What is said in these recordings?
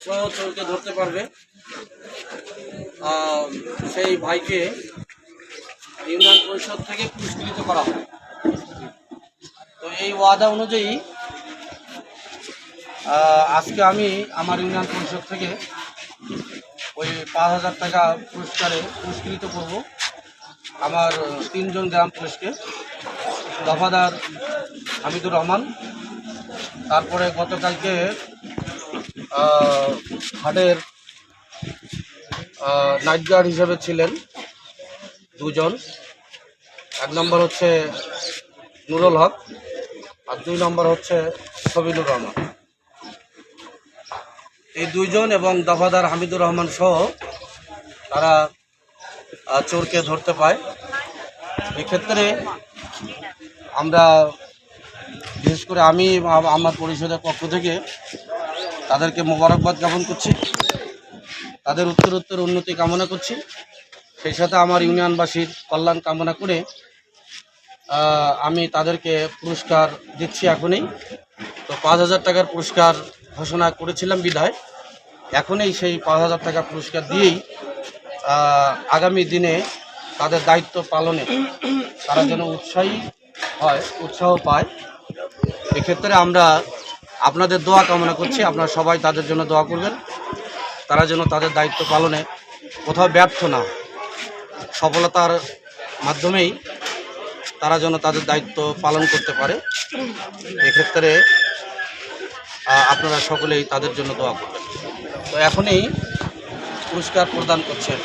চোরকে ধরতে পারবে। সেই ভাইকে ইউনিয়ন পরিষদ থেকে পুরস্কৃত করা হয় তো এই ওয়াদা অনুযায়ী আজকে আমি আমার ইউনিয়ন পরিষদ থেকে ওই পাঁচ হাজার টাকা পুরস্কারে পুরস্কৃত করব। আমার তিনজন গ্রাম পুলিশকে, দফাদার হামিদুর রহমান, তারপরে গতকালকে হাটের নাইট গার্ড হিসেবে ছিলেন দুজন। এক নম্বর হচ্ছে নুরুল হক আর দুই নম্বর হচ্ছে সবিনুর রহমান। এই দুইজন এবং দফাদার হামিদুর রহমান সহ তারা চোরকে ধরতে পায়। এক্ষেত্রে আমরা, বিশেষ করে আমি আমার পরিষদের পক্ষ থেকে তাদেরকে মোবারকবাদ জ্ঞাপন করছি। তাদের উত্তরোত্তর উন্নতি কামনা করছি। সেই সাথে আমার ইউনিয়নবাসীর কল্যাণ কামনা করে আমি তাদেরকে পুরস্কার দিচ্ছি এখনই। তো পাঁচ হাজার টাকার পুরস্কার ঘোষণা করেছিলাম বিধায়। এখনই সেই পাঁচ হাজার টাকা পুরস্কার দিয়েই আগামী দিনে তাদের দায়িত্ব পালনে তারা যেন উৎসাহী হয়, উৎসাহ পায়। এক্ষেত্রে আমরা আপনাদের দোয়া কামনা করছি, আপনারা সবাই তাদের জন্য দোয়া করবেন। তারা যেন তাদের দায়িত্ব পালনে কোথাও ব্যর্থ না সফলতার মাধ্যমেই তারা যেন তাদের দায়িত্ব পালন করতে পারে। এক্ষেত্রে আপনারা সকলেই তাদের জন্য দোয়া করবেন। তো এখনই পুরস্কার প্রদান করছেন।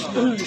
Mm.